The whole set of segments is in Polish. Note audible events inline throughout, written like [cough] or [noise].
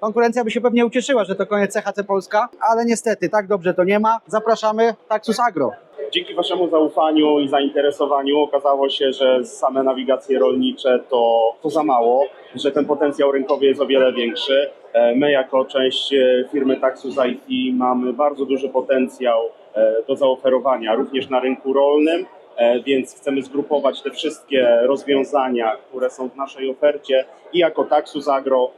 Konkurencja by się pewnie ucieszyła, że to koniec CHC Polska, ale niestety tak dobrze to nie ma. Zapraszamy Taxus Agro. Dzięki Waszemu zaufaniu i zainteresowaniu okazało się, że same nawigacje rolnicze to, to za mało, że ten potencjał rynkowy jest o wiele większy. E, My jako część e, firmy Taxus IT mamy bardzo duży potencjał e, do zaoferowania również na rynku rolnym, więc chcemy zgrupować te wszystkie rozwiązania, które są w naszej ofercie i jako Taxus Agro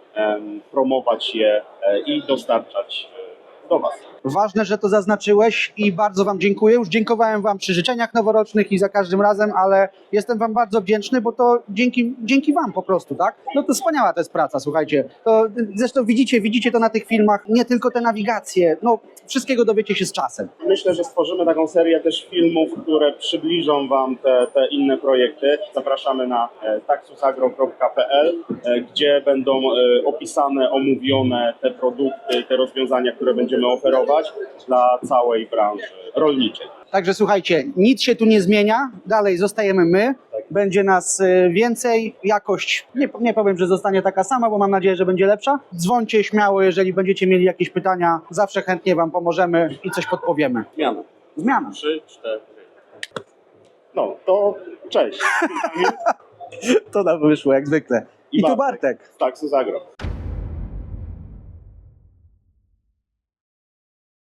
promować je e, i dostarczać e, do Was. Ważne, że to zaznaczyłeś i bardzo Wam dziękuję. Już dziękowałem Wam przy życzeniach noworocznych i za każdym razem, ale jestem Wam bardzo wdzięczny, bo to dzięki, dzięki Wam po prostu, tak? No to wspaniała to jest praca, słuchajcie. To zresztą widzicie, widzicie to na tych filmach, nie tylko te nawigacje, no wszystkiego dowiecie się z czasem. Myślę, że stworzymy taką serię też filmów, które przybliżą Wam te, te inne projekty. Zapraszamy na e, taxusagro.pl, e, gdzie będą e, opisane, omówione te produkty, te rozwiązania, które będziemy oferować dla całej branży rolniczej. Także słuchajcie, nic się tu nie zmienia, dalej zostajemy my, będzie nas y, więcej, jakość nie, nie powiem, że zostanie taka sama, bo mam nadzieję, że będzie lepsza. Dzwońcie śmiało, jeżeli będziecie mieli jakieś pytania, zawsze chętnie Wam pomożemy i coś podpowiemy. Zmiana. Zmiana. Trzy, cztery. No, to cześć. [laughs] To nam wyszło jak zwykle. I tu Bartek. Bartek. Taxus Agro.